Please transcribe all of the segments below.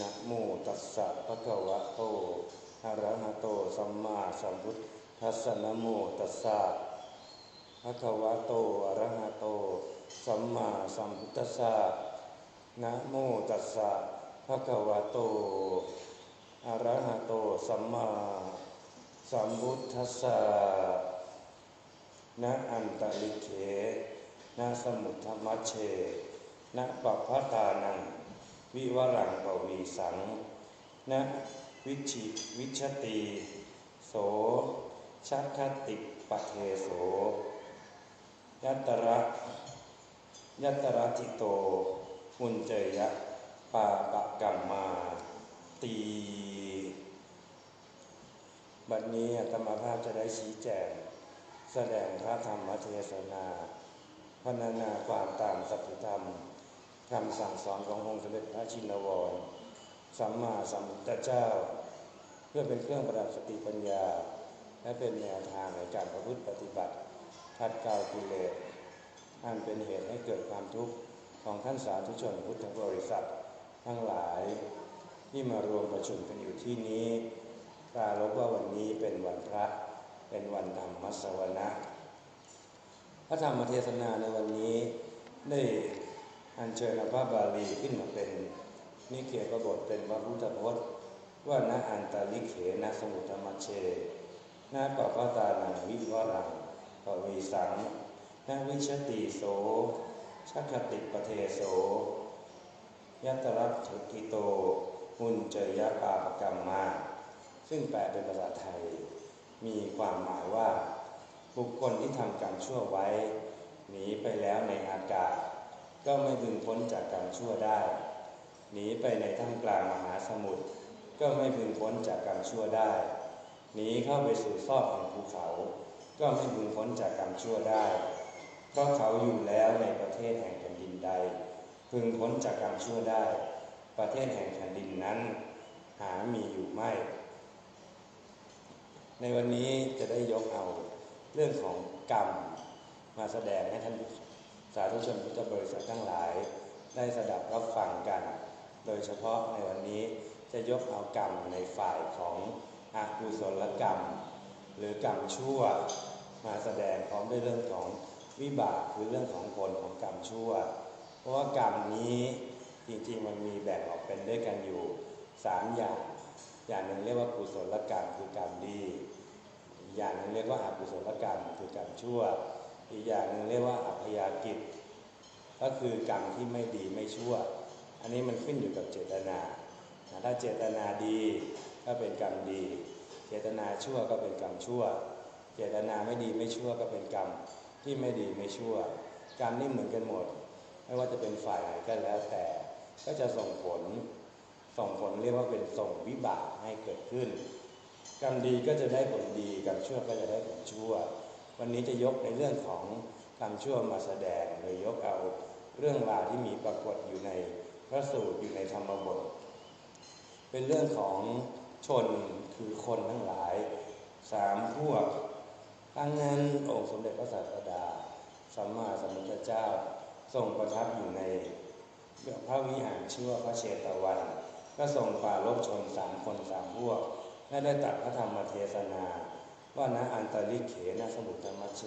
นะโมตัสสะภะคะวะโตอะระหะโตสัมมาสัมพุทธัสสะนะโมตัสสะภะคะวะโตอะระหะโตสัมมาสัมพุทธัสสะนะโมตัสสะภะคะวะโตอะระหะโตสัมมาสัมพุทธัสสะนะอันตลิเขนะสมุทธมัชเชนะปัพพตานัง วิวรังปวีสังนะวิชิวิชติโสชัคติปะเทโสยัตระยัตระทิโต มุนเจยะปาปะกัมมาตีบัดนี้อาตมภาพจะได้ชี้แจง แสดงพระธรรมเทศนาพรรณนาความตามสัพพิธรรม คำสั่งสอนขององค์สมเด็จพระชินวร สัมมาสัมพุทธเจ้า เพื่อเป็นเครื่องประดับสติปัญญา และเป็นแนวทางในการประพฤติปฏิบัติทัดเกลากิเลสอันเป็นเหตุให้เกิดความทุกข์ของท่านสาธุชนพุทธบริษัท ทั้งหลายที่มารวมประชุมกันอยู่ที่นี้ปรารบว่าวันนี้เป็นวันพระเป็นวันธรรมสวนะ พระธรรมเทศนาในวันนี้ได้ อัญเชิญพระบาลีขึ้นมาเป็น นิเกปบทเป็นพระพุทธพจน์ว่านะอันตาลิเขนะสมุทธมัชเชนะปะพตานังวิวรังปวีสังนะวิชติโสชัคติปเทโสยัตรัตกิโต มุนเจยะปาปกรรมมา ซึ่งแปลเป็นภาษาไทย มีความหมายว่า บุคคลที่ทำกรรมชั่วไว้ หนีไปแล้วในอากาศ ก็ไม่พึงพ้นจากกรรมชั่วได้ หนีไปในท่ามกลางมหาสมุทรก็ไม่พึงพ้นจากกรรมชั่วได้ หนีเข้าไปสู่ซอกของภูเขา ก็ไม่พึงพ้นจากกรรมชั่วได้ เพราะเขาอยู่แล้วในประเทศแห่งแผ่นดินใด พึงพ้นจากกรรมชั่วได้ ประเทศแห่งแผ่นดินนั้น หามีอยู่ไม่ ในวันนี้จะได้ยกเอาเรื่องของกรรมมาแสดงให้ท่าน สาธุชนพุทธบริษัททั้งหลาย ได้สดับรับฟังกัน โดยเฉพาะในวันนี้จะยกเอากรรมในฝ่ายของอกุศลกรรม หรือกรรมชั่วมาแสดงพร้อมด้วยเรื่องของวิบากคือเรื่องของผลของกรรมชั่ว เพราะว่ากรรมนี้จริงๆมันมีแบ่งออกเป็นด้วยกันอยู่สามอย่าง อย่างหนึ่งเรียกว่ากุศลกรรมคือกรรมดีอีกอย่างหนึ่งเรียกว่าอกุศลกรรมคือกรรมชั่ว อีกอย่างหนึ่งเรียกว่าอัพยากิจ ก็คือกรรมที่ไม่ดีไม่ชั่ว อันนี้มันขึ้นอยู่กับเจตนาถ้าเจตนาดีก็เป็นกรรมดี เจตนาชั่วก็เป็นกรรมชั่ว เจตนาไม่ดีไม่ชั่วก็เป็นกรรมที่ไม่ดีไม่ชั่ว กรรมนี่เหมือนกันหมด ไม่ว่าจะเป็นฝ่ายไหนก็แล้วแต่ก็จะส่งผลส่งผลเรียกว่าเป็นส่งวิบากให้เกิดขึ้น กรรมดีก็จะได้ผลดีกรรมชั่วก็จะได้ผลชั่ว วันนี้จะยกในเรื่องของกรรมชั่วมาแสดงโดยยกเอาเรื่องราวที่มีปรากฏอยู่ในพระสูตรอยู่ในธรรมบท เป็นเรื่องของชนคือคนทั้งหลายสามพวกครั้งนั้นองค์สมเด็จพระศาสดาสัมมาสัมพุทธเจ้าทรงประทับอยู่ในพระวิหารชื่อว่าพระเชตวัน ก็ทรงปรารบชนสามคนสามพวกและได้ตัดพระธรรมเทศนา ว่านะอันตริเขนะสมุทธมัชเช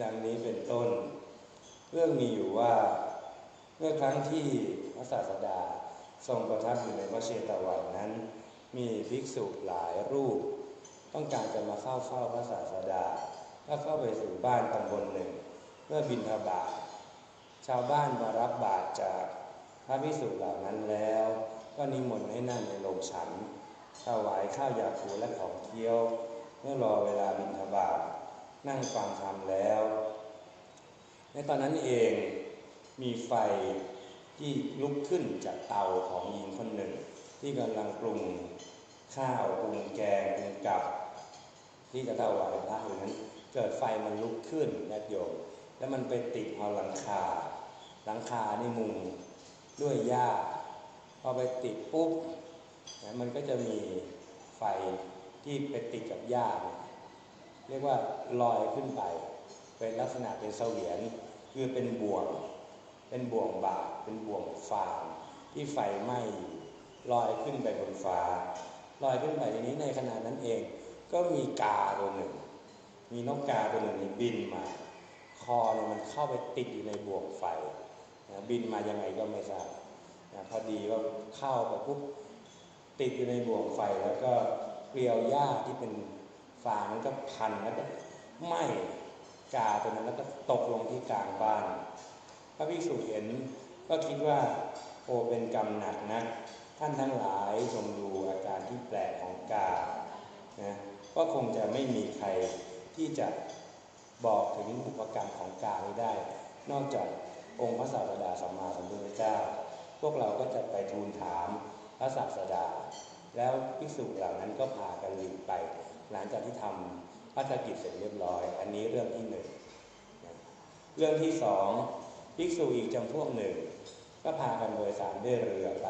ดังนี้เป็นต้น เรื่องมีอยู่ว่าเมื่อครั้งที่พระศาสดาทรงประทับอยู่ในพระเชตวันนั้น มีภิกษุหลายรูป ต้องการจะมาเข้าเฝ้าพระศาสดาก็เข้าไปสู่บ้านตำบลหนึ่งเพื่อบิณฑบาตชาวบ้านมารับบาตรจากพระภิกษุเหล่านั้นแล้ว ก็นิมนต์ให้นั่งในโรงฉันถวายข้าวยาคูและของเคี้ยว เมื่อรอเวลาบิณฑบาตนั่งฟังธรรมแล้ว ในตอนนั้นเองมีไฟที่ลุกขึ้นจากเตาของหญิงคนหนึ่ง ที่กำลังปรุงข้าวปรุงแกงปรุงกับ ที่จะถวายพระอยู่นั้นเกิดไฟมันลุกขึ้นญาติโยมแล้วมันไปติดเอาหลังคา หลังคาในมุงด้วยหญ้าพอไปติดปุ๊บนะมันก็จะมีไฟ ที่ไปติดกับหญ้าเรียกว่าลอยขึ้นไป เป็นลักษณะเป็นเสวียนคือเป็นบ่วง เป็นบ่วงบาปเป็นบ่วงฟางที่ไฟไหม้ลอยขึ้นไปบนฟ้า ลอยขึ้นไปทีนี้ในขณะนั้นเอง ก็มีกาตัวหนึ่ง มีนกกาตัวหนึ่งนี่บินมา คอเนี่ยมันเข้าไปติดอยู่ในบ่วงไฟบินมายังไงก็ไม่ทราบพอดีว่าเข้าไปปุ๊บติดอยู่ในบ่วงไฟแล้วก็ เกลียวหญ้าที่เป็นฟางนั้นก็พันแล้วก็ไหม้กาตัวนั้นแล้วก็ตกลงที่กลางบ้าน พระภิกษุเห็นก็คิดว่า โอเป็นกรรมหนักนะท่านทั้งหลายจงดูอาการที่แปลกของกานะก็คงจะไม่มีใครที่จะบอกถึงอุปกรรมของกานี้ได้ นอกจากองค์พระศาสดาสัมมาสัมพุทธเจ้า พวกเราก็จะไปทูลถามพระศาสดา แล้วภิกษุเหล่านั้นก็พากันหลีกไป หลังจากที่ทำพัฒกิจเสร็จเรียบร้อย อันนี้เรื่องที่หนึ่งเรื่องที่สองภิกษุอีกจำพวกหนึ่ง ก็พากันโดยสารด้วยเรือไป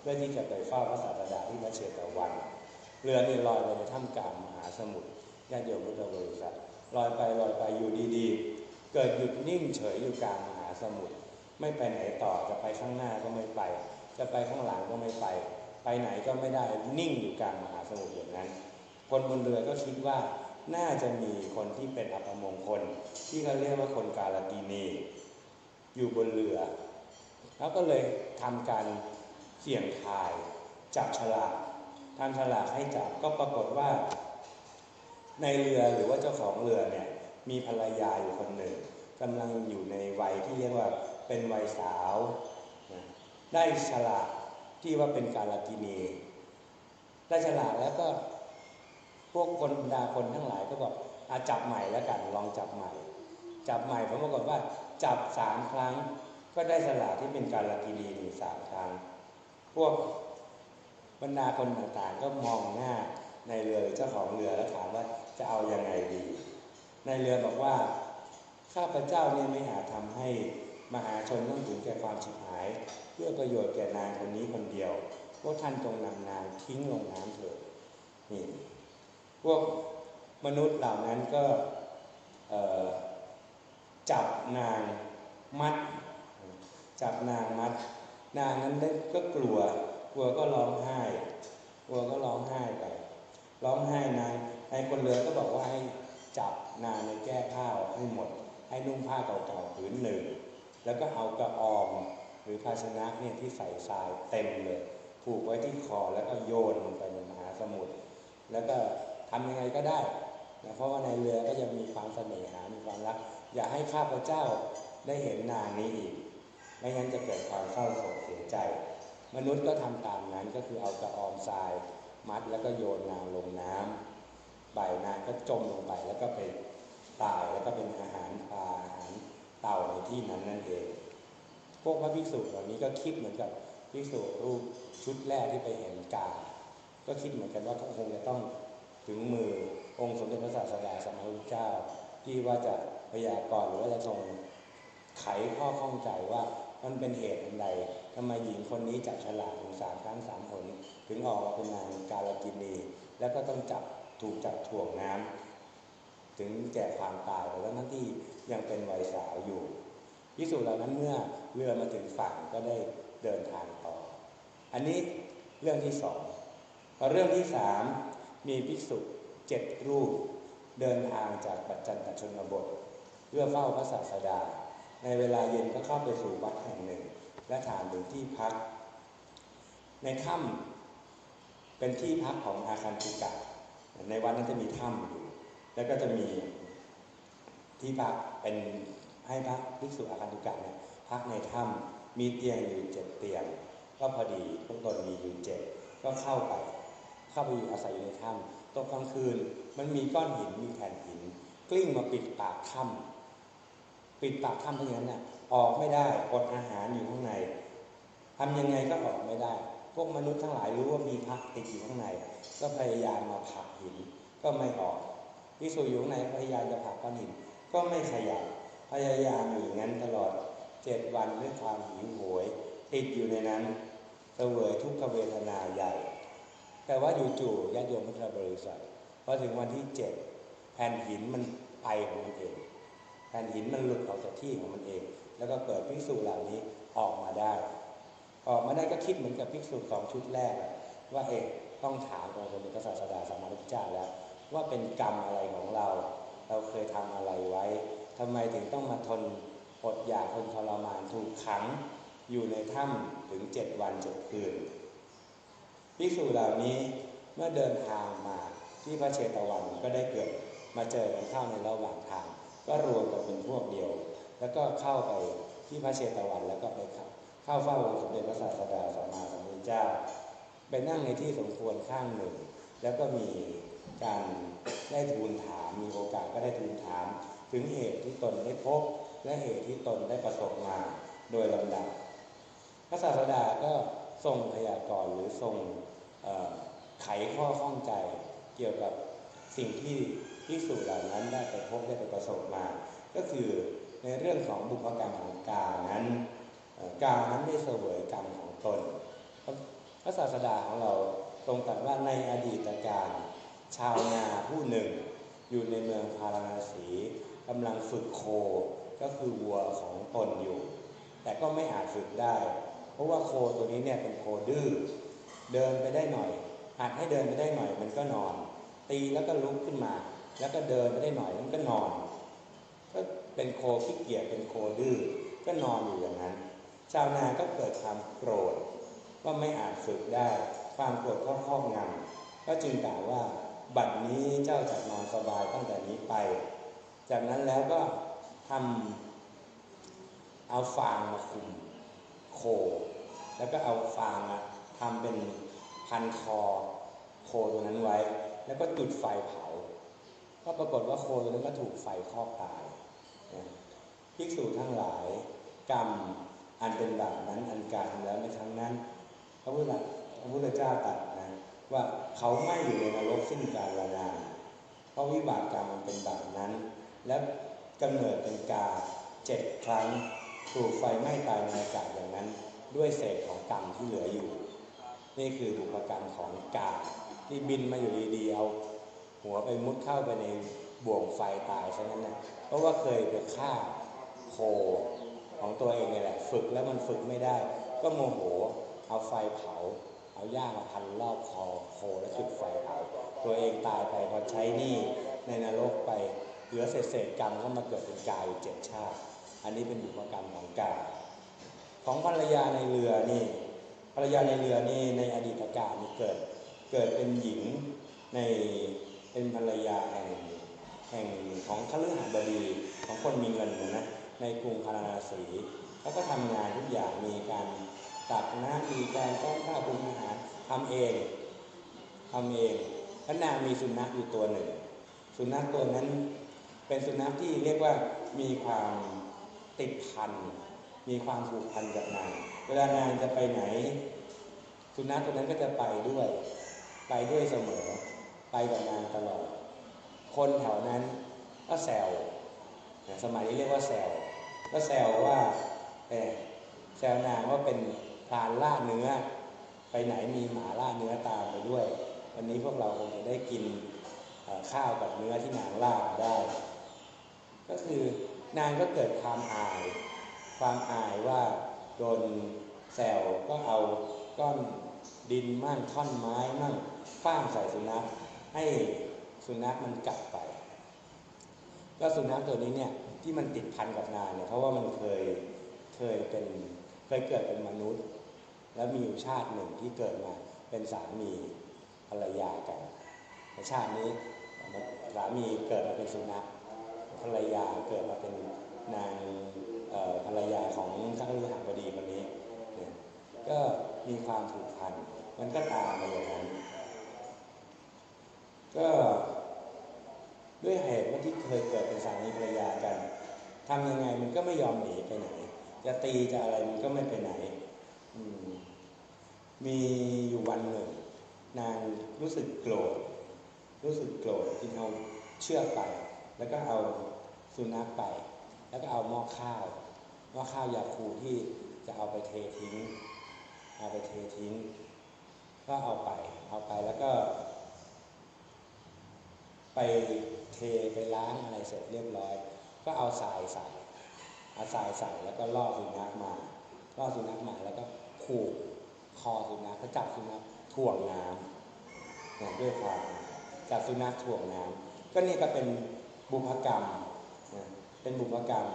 เพื่อที่จะไปเฝ้าพระศาสดาที่พระเชตวัน เรือนี่ลอยไปในถ้ำกลางมหาสมุทรญาติโยมพุทธบริษัทลอยไปลอยไปอยู่ดีๆ เกิดหยุดนิ่งเฉยอยู่กลางมหาสมุทรไม่ไปไหนต่อจะไปข้างหน้าก็ไม่ไป จะไปข้างหลังก็ไม่ไป ไปไหนก็ไม่ได้นิ่งอยู่กลางมหาสมุทรอย่างนั้น คนบนเรือก็คิดว่าน่าจะมีคนที่เป็นอัปมงคล ที่เขาเรียกว่าคนกาลกีนีอยู่บนเรือ แล้วก็เลยทำการเสี่ยงทายจับฉลากทำฉลากให้จับก็ปรากฏว่า ในเรือหรือว่าเจ้าของเรือเนี่ยมีภรรยาอยู่คนหนึ่งกำลังอยู่ในวัยที่เรียกว่าเป็นวัยสาว ได้ฉลาก ที่ว่าเป็นกาลกินีได้ฉลากแล้วก็พวกคนบรรดาคนทั้งหลายก็บอกอาจับใหม่แล้วกันลองจับใหม่ จับใหม่ผมปรากฏว่าจับสามครั้ง ก็ได้ฉลากที่เป็นกาลกินีถึงสามครั้ง พวกบรรดาคนต่างๆ ก็มองหน้าในเรือเจ้าของเรือแล้วถามว่าจะเอายังไงดี ในเรือบอกว่า ข้าพเจ้าเนี่ยไม่อาจทำให้มหาชนต้องถึงแก่ความชิบหาย เพื่อประโยชน์แก่นางคนนี้คนเดียวพวกท่านจงนำนางทิ้งลงน้ำเถิดนี่พวกมนุษย์เหล่านั้นก็จับนางมัด จับนางมัด นางนั้นก็กลัว กลัวก็ร้องไห้ กลัวก็ร้องไห้ไป ร้องไห้นางในคนเรือก็บอกว่าให้จับนางในแก้ผ้าวให้หมด ให้นุ่งผ้าเก่าๆผืนหนึ่ง แล้วก็เอากระออม หรือภาชนะเนี่ยที่ใส่ทรายเต็มเลยผูกไว้ที่คอแล้วก็โยนลงไปในมหาสมุทรแล้วก็ทำยังไงก็ได้นะเพราะว่าในเรือก็จะมีความเสน่หา มีความรัก อย่าให้ข้าพเจ้าได้เห็นนางนี้อีก ไม่งั้นจะเกิดความเศร้าโศกเสียใจ มนุษย์ก็ทำตามนั้นก็คือเอากระออมทราย มัดแล้วก็โยนนางลงน้ำบ่ายนางก็จมลงไปแล้วก็ไปตายแล้วก็เป็นอาหารปลาอาหารเต่าในที่นั้นนั่นเอง พวกพระภิกษุเหล่านี้ก็คิดเหมือนกับภิกษุรูปชุดแรกที่ไปเห็นกาก็คิดเหมือนกันว่าก็คงจะต้องถึงมือองค์สมเด็จพระศาสดาสัมมาสัมพุทธเจ้า ที่ว่าจะพยากรณ์หรือว่าจะทรงไขข้อข้องใจว่ามันเป็นเหตุอันใดทำไมหญิงคนนี้จับฉลากถึงสามครั้งสามผลถึงออกมาเป็นนางกาลกินี แล้วก็ต้องจับถูกจับถ่วงน้ำถึงแก่ความตายแล้วนั่นที่ยังเป็นวัยสาวอยู่ พิสูจน์เหล่านั้นเมื่อเรือมาถึงฝั่งก็ได้เดินทางต่อ อันนี้เรื่องที่สองพอเรื่องที่สามมีภิกษุเจ็ดรูป เดินทางจากปัจจันตชนบทเพื่อเฝ้าพระศาสดา ในเวลาเย็นก็เข้าไปสู่วัดแห่งหนึ่ง และถามถึงที่พัก ในถ้ำเป็นที่พักของอาคันตุกะในวัดนั้นจะมีถ้ำอยู่ แล้วก็จะมีที่พักเป็น ให้พักภิกษุอาคันตุกะเนี่ยพักในถ้ำมีเตียงอยู่เจ็ดเตียง ก็พอดีพวกตนมีอยู่เจ็ดก็เข้าไป เข้าไปอยู่อาศัยอยู่ในถ้ำตกกลางคืนมันมีก้อนหินมีแผ่นหิน กลิ้งมาปิดปากถ้ำปิดปากถ้ำเพราะฉะนั้นน่ะออกไม่ได้อดอาหารอยู่ข้างในทำยังไงก็ออกไม่ได้ พวกมนุษย์ทั้งหลายรู้ว่ามีพักติดอยู่ข้างใน ก็พยายามมาผลักหินก็ไม่ออกพิสูจอยู่ข้างในพยายามจะผลักก้อนหินก็ไม่ขยับ พยายามอยู่างนั้นตลอดเจ็ดวันด้วยความหิวโหย ติดอยู่ในนั้นเสวยทุกขเวทนาใหญ่ แต่ว่าอยู่จู่ญาติโยมพุทธบริษัทพอถึงวันที่เจ็ดแผ่นหินมันไปของมันเองแผ่นหินมันหลุดออกจากที่ของมันเอง แล้วก็เกิดพิสูจเหล่านี้ออกมาได้ ออกมาได้ก็คิดเหมือนกับภิกษุสองชุดแรก ว่าเอ๊ะต้องถามองค์สมเด็จพระศาสดาสัมมาสัมพุทธเจ้าแล้ว ว่าเป็นกรรมอะไรของเรา เราเคยทำอะไรไว้ ทำไมถึงต้องมาทนอดอยากทนทรมานถูกขังอยู่ในถ้ำถึงเจ็ดวันเจ็ดคืนภิกษุเหล่านี้เมื่อเดินทางมาที่พระเชตวันก็ได้เกิดมาเจอกันเข้าในระหว่างทาง ก็รวมกันเป็นพวกเดียว แล้วก็เข้าไปที่พระเชตวันแล้วก็ไปเข้าเข้าเฝ้าองค์สมเด็จพระศาสดาสัมมาสัมพุทธเจ้าไปนั่งในที่สมควรข้างหนึ่ง แล้วก็มีการได้ทูลถามมีโอกาสก็ได้ทูลถาม ถึงเหตุที่ตนได้พบ และเหตุที่ตนได้ประสบมาโดยลำดับพระศาสดาก็ทรงพยากรณ์หรือทรงไขข้อข้องใจเกี่ยวกับสิ่งที่ที่สู่เหล่านั้นได้ไปพบได้ไปประสบมา ก็คือในเรื่องของบุพกรรมของกานั้นกานั้นได้เสวยกรรมของตน พระศาสดาของเราทรงตรัสว่าในอดีตการชาวนาผู้หนึ่ง อยู่ในเมืองพาราณสี กำลังฝึกโคก็คือวัวของตนอยู่ แต่ก็ไม่อาจฝึกได้ เพราะว่าโคตัวนี้เนี่ยเป็นโคดื้อเดินไปได้หน่อยหัดให้เดินไปได้หน่อยมันก็นอน ตีแล้วก็ลุกขึ้นมา แล้วก็เดินไปได้หน่อยมันก็นอน ก็เป็นโคขี้เกียจเป็นโคดื้อก็นอนอยู่อย่างนั้น ชาวนาก็เกิดความโกรธว่าไม่อาจฝึกได้ ความโกรธก็ครอบงำก็จึงกล่าวว่า บัดนี้เจ้าจะนอนสบายตั้งแต่นี้ไป จากนั้นแล้วก็ทำเอาฟางมาคุมโค แล้วก็เอาฟางมาทำเป็นพันคอโคตัวนั้นไว้ แล้วก็จุดไฟเผา ก็ปรากฏว่าโคตัวนั้นก็ถูกไฟคลอกตายภิกษุทั้งหลายกรรมอันเป็นแบบนั้นอันการทำแล้วในครั้งนั้นพระพุทธพระพุทธเจ้าตรัสนะว่าเขาไม่อยู่ในนรกสิ้นกาลนานเพราะวิบากกรรมมันเป็นแบบนั้น และกำเนิดเป็นกาเจ็ดครั้ง ถูกไฟไหม้ตายในอากาศอย่างนั้น ด้วยเศษของกรรมที่เหลืออยู่ นี่คือบุพกรรมของกาที่บินมาอยู่ดีๆเอาหัวไปมุดเข้าไปในบ่วงไฟตายซะนั้นนะเพราะว่าเคยไปฆ่าโคของตัวเองนี่แหละ ฝึกแล้วมันฝึกไม่ได้ ก็โมโหเอาไฟเผา เอาหญ้ามาพันรอบคอโคแล้วจุดไฟเผาตัวเองตายไปพอใช้นี้ในนรกไป เหลือเศษเศษกรรมก็มาเกิดเป็นกายเจ็ดชาติ อันนี้เป็นบุพกรรมของกายของภรรยาในเรือนี่ภรรยาในเรือนี่ในอดีตกาลนี่เกิดเกิดเป็นหญิงในเป็นภรรยาแห่งแห่งของขฤหับดีของคนมีเงินนะในกรุงพาราณสีแล้วก็ทำงานทุกอย่างมีการตักน้ำมีการต้อนข้าวปรุงอาหารทำเองทำเองพระนางมีสุนัขอยู่ตัวหนึ่ง สุนัขตัวนั้น เป็นสุนัขที่เรียกว่ามีความติดพัน มีความผูกพันกับนางเวลานางจะไปไหน สุนัขตัวนั้นก็จะไปด้วย ไปด้วยเสมอ ไปกับนางตลอด คนแถวนั้นก็แซวสมัยนี้เรียกว่าแซวก็แซวว่าเออแซวนางว่าเป็นพรานล่าเนื้อ ไปไหนมีหมาล่าเนื้อตามไปด้วย วันนี้พวกเราคงจะได้กินข้าวกับเนื้อที่นางล่ามาได้ ก็คือนางก็เกิดความอาย ความอายว่าโดนแซวก็เอาก้อนดินมั่งท่อนไม้มั่งฟาดใส่สุนัขให้สุนัขมันกัดไป ก็สุนัขตัวนี้เนี่ยที่มันติดพันกับนางเนี่ยเพราะว่ามันเคยเคยเป็นเคยเกิดเป็นมนุษย์ แล้วมีอยู่ชาติหนึ่งที่เกิดมาเป็นสามีภรรยากันในชาตินี้สามีเกิดมาเป็นสุนัข ภรรยาเกิดมาเป็นนางภรรยาของข้าราชการบดีคนนี้เนี่ยก็มีความผูกพันมันก็ตามมาอย่างนั้น ก็ด้วยเหตุว่าที่เคยเกิดเป็นสามีภรรยากันทำยังไงมันก็ไม่ยอมหนีไปไหน จะตีจะอะไรมันก็ไม่ไปไหนมมีอยู่วันหนึ่ง นางรู้สึกโกรธรู้สึกโกรธจึงเอาเชือกไป แล้วก็เอา สุนัขไป แล้วก็เอาหม้อข้าวหม้อข้าวยาคูที่จะเอาไปเททิ้ง เอาไปเททิ้ง ก็เอาไป เอาไปแล้วก็ ไปเทไปล้างอะไรเสร็จเรียบร้อย ก็เอาทรายใส่เอาทรายใส่แล้วก็ล่อสุนัขมาล่อสุนัขมาแล้วก็ขผูกคอสุนัขเขาจับสุนัขถ่วงน้ำนะด้วยความจับสุนัขถ่วงน้ำก็นี่ก็เป็นบุพกรรม เป็นบุพกรรม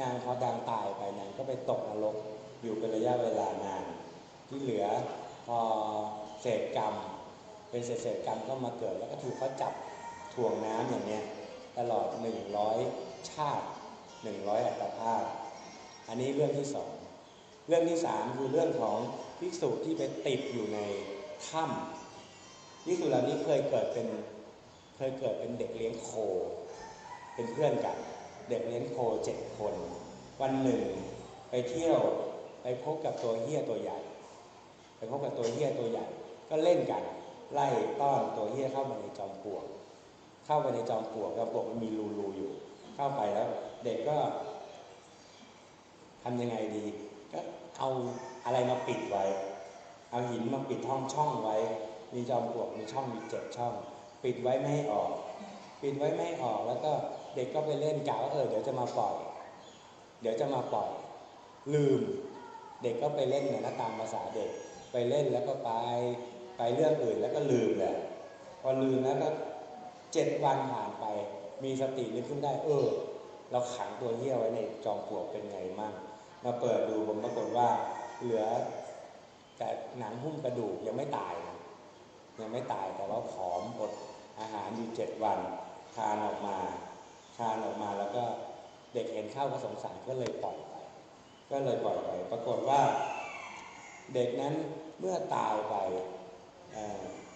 นางพอดังตายไปนางก็ไปตกนรกอยู่เป็นระยะเวลานาน ที่เหลือพอเศษกรรม เป็นเศษเศษกรรมก็มาเกิดแล้วก็ถูกเขาจับถ่วงน้ำอย่างเนี้ยตลอด100ชาติ100อัตภาพ อันนี้เรื่องที่สองเรื่องที่สามคือเรื่องของภิกษุที่ไปติดอยู่ในถ้ำภิกษุเหล่านี้เคยเกิดเป็นเคยเกิดเป็นเด็กเลี้ยงโค เป็นเพื่อนกัน เด็กเลี้ยงโคเจ็ดคน วันหนึ่งไปเที่ยวไปพบกับตัวเฮี้ยตัวใหญ่ ไปพบกับตัวเฮี้ยตัวใหญ่ ก็เล่นกัน ไล่ต้อนตัวเฮี้ยเข้ามาในจอมปลวก เข้าไปในจอมปลวกจอมปลวกมันมีรูรูอยู่ เข้าไปแล้ว เด็กก็ทำยังไงดี ก็เอาอะไรมาปิดไว้ เอาหินมาปิดห้องช่องไว้ มีจอมปลวกมีช่องมีเจ็ดช่อง ปิดไว้ไม่ให้ออก ปิดไว้ไม่ให้ออกแล้วก็ เด็กก็ไปเล่นกะว่าเออเดี๋ยวจะมาปล่อย เดี๋ยวจะมาปล่อย ลืม เด็กก็ไปเล่นเนี่ยนะตามภาษาเด็ก ไปเล่นแล้วก็ไปไปเรื่องอื่นแล้วก็ลืมแหละพอลืมแล้วก็เจ็ดวันผ่านไป มีสตินึกขึ้นได้ เออ เราขังตัวเหี้ยไว้ในจอมปลวกเป็นไงมั่งมาเปิดดูผมปรากฏว่าเหลือแต่หนังหุ้มกระดูกยังไม่ตายนะยังไม่ตายแต่ว่าผอมอดอาหารอยู่เจ็ดวันคลานออกมา คลานออกมาแล้วก็เด็กเห็นเข้าก็สงสารก็เลยปล่อยไป ก็เลยปล่อยไป ปรากฏว่าเด็กนั้นเมื่อตายไป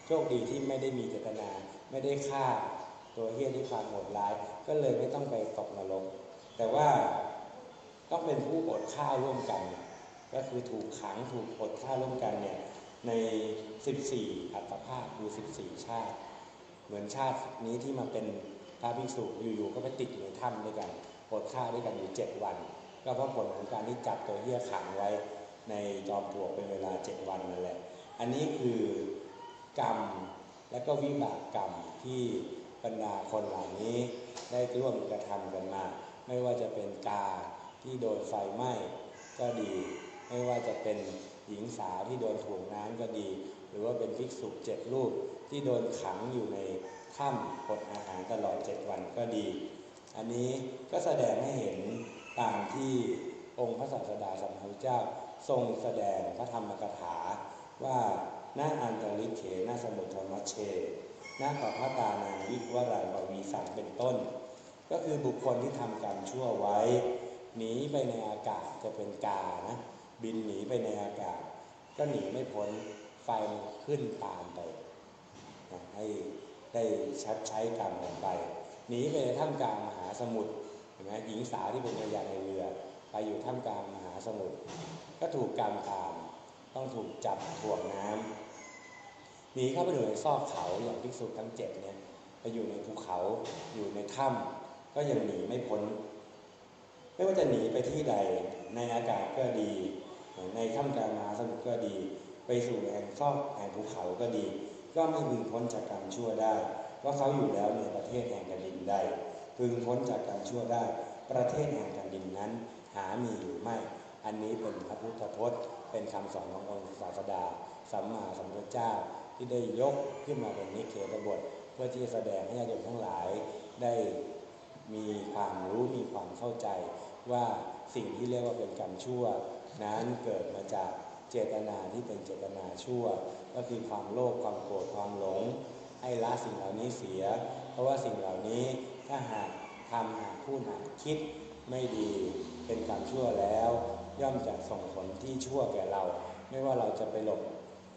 โชคดีที่ไม่ได้มีเจตนา ไม่ได้ฆ่าตัวเฮี้ยด้วยความโหดร้าย ก็เลยไม่ต้องไปตกนรกแต่ว่าต้องเป็นผู้อดข้าวร่วมกัน ก็คือถูกขังถูกอดข้าวร่วมกันเนี่ยใน 14 อัตภาพคือ 14 ชาติ เหมือนชาตินี้ที่มาเป็น พระภิกษุอยู่ๆก็ไปติดอยู่ในถ้ำด้วยกันอดข้าวด้วยกันอยู่7วัน ก็เพราะผลของการที่จับตัวเหี้ยขังไว้ในจอมปลวกเป็นเวลา7วันนั่นแหละ อันนี้คือกรรมและก็วิบากกรรมที่บรรดาคนเหล่านี้ได้ร่วมกระทำกันมา ไม่ว่าจะเป็นกาที่โดนไฟไหม้ก็ดี ไม่ว่าจะเป็นหญิงสาวที่โดนถ่วงน้ำก็ดี หรือว่าเป็นภิกษุเจ็ดรูปที่โดนขังอยู่ใน ถ้ำอดอาหารตลอดเจ็ดวันก็ดี อันนี้ก็แสดงให้เห็นตามที่องค์พระศาสดาสัมมาสัมพุทธเจ้าทรงแสดงพระธรรมกถาว่านาอันตริเขนาสมุทธรรมเชนาขอพระตานาวิวรายบวีสังเป็นต้น ก็คือบุคคลที่ทำกรรมชั่วไว้หนีไปในอากาศจะเป็นกานะบินหนีไปในอากาศ ก็หนีไม่พ้นไฟมันขึ้นตามไปให้ ได้ชัดใช้กรรมกันไปหนีไปในท่ามกลางมหาสมุทรเห็นไหมหญิงสาวที่เป็นพยานในเรือ ไปอยู่ท่ามกลางมหาสมุทรก็ถูกกรรมตาม ต้องถูกจับถ่วงน้ำหนีเข้าไปอยู่ในซอกเขาอย่างภิกษุทั้งเจ็ดเนี่ยไปอยู่ในภูเขาอยู่ในถ้ำก็ยังหนีไม่พ้น ไม่ว่าจะหนีไปที่ใดในอากาศก็ดี ในท่ามกลางมหาสมุทรก็ดี ไปสู่แห่งซอกแห่งภูเขาก็ดี ก็ไม่พึงพ้นจากกรรมชั่วได้เพราะเขาอยู่แล้วในประเทศแห่งแผ่นดินใด พึงพ้นจากกรรมชั่วได้ ประเทศแห่งแผ่นดินนั้น หามีหรือไม่ อันนี้เป็นพระพุทธพจน์ เป็นคำสอนขององค์ศาสดาสัมมาสัมพุทธเจ้าที่ได้ยกขึ้นมาเป็นนิเคตบท เพื่อที่จะแสดงให้ญาติโยมทั้งหลายได้มีความรู้มีความเข้าใจว่าสิ่งที่เรียกว่าเป็นกรรมชั่ว นั้นเกิดมาจาก เจตนาที่เป็นเจตนาชั่ว ก็คือความโลภความโกรธความหลง ให้ละสิ่งเหล่านี้เสีย เพราะว่าสิ่งเหล่านี้ถ้าหากทำหากพูดหากคิดไม่ดีเป็นกรรมชั่วแล้ว ย่อมจะส่งผลที่ชั่วแก่เรา ไม่ว่าเราจะไปหลบ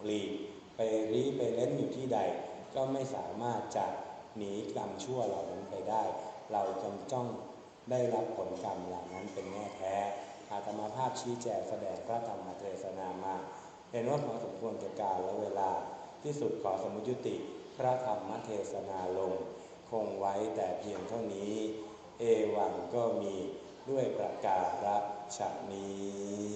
หลีกไปรีไปเล่นอยู่ที่ใด ก็ไม่สามารถจะหนีกรรมชั่วเหล่านั้นไปได้ เราจำจ้องได้รับผลกรรมเหล่านั้นเป็นแน่แท้ อาตมาภาพชี้แจงแสดงพระธรรมเทศนามาเห็นว่าพอสมควรแก่การและเวลาที่สุดขอสมุยุติ พระธรรมเทศนาลง คงไว้แต่เพียงเท่านี้ เอวังก็มีด้วยประการฉนี้